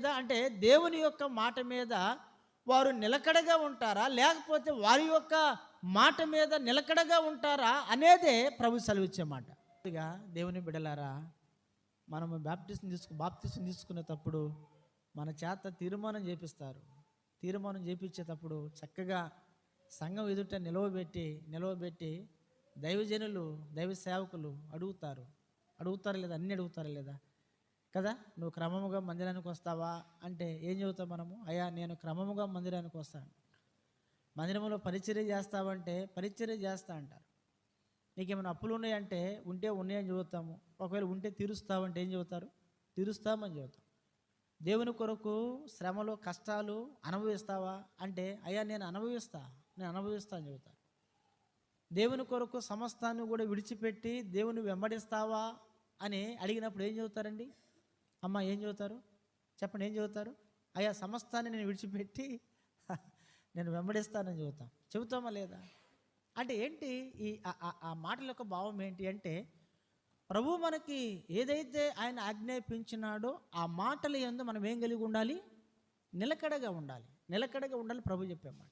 మీద అంటే దేవుని యొక్క మాట మీద వారు నిలకడగా ఉంటారా? లేకపోతే వారి యొక్క మాట మీద నిలకడగా ఉంటారా? అనేదే ప్రభు సెలవిచ్చే మాట ఇదిగా దేవుని బిడలారా మనము బాప్టిజం తీసుకు బాప్టిజం తీసుకునేటప్పుడు మన చేత తీర్మానం చేపిస్తారు. తీర్మానం చేపించేటప్పుడు చక్కగా సంఘం ఎదుట నిలవబెట్టి నిలవబెట్టి దైవజనులు దైవ సేవకులు అడుగుతారు. అడుగుతారు లేదా? అన్నీ అడుగుతారా లేదా? కదా? నువ్వు క్రమముగా మందిరానికి వస్తావా? అంటే ఏం చెబుతాం మనము? అయ్యా నేను క్రమముగా మందిరానికి వస్తాను మందిరంలో పరిచర్య చేస్తావంటే పరిచర్య చేస్తా అంటారు. నీకేమైనా అప్పులు ఉన్నాయంటే ఉంటే ఉన్నాయని చెబుతాము. ఒకవేళ ఉంటే తీరుస్తావంటే ఏం చెబుతారు? తీరుస్తామని చెబుతాం. దేవుని కొరకు శ్రమలు కష్టాలు అనుభవిస్తావా? అంటే అయ్యా నేను అనుభవిస్తా నేను అనుభవిస్తా అని చెబుతాను దేవుని కొరకు సమస్తాన్ని కూడా విడిచిపెట్టి దేవుని వెంబడిస్తావా? అని అడిగినప్పుడు ఏం చెబుతారండి? అమ్మ ఏం చదువుతారు? చెప్పండి ఏం చెబుతారు అయ్యా సమస్తాన్ని నేను విడిచిపెట్టి నేను వెంబడిస్తానని చెబుతాం చెబుతామా లేదా? అంటే ఏంటి ఈ ఆ- మాటల యొక్క భావం ఏంటి అంటే ప్రభు మనకి ఏదైతే ఆయన ఆజ్ఞాపించినాడో ఆ మాటల ఎందు మనం ఏం కలిగి ఉండాలి? నిలకడగా ఉండాలి. నిలకడగా ఉండాలి ప్రభు చెప్పే మాట.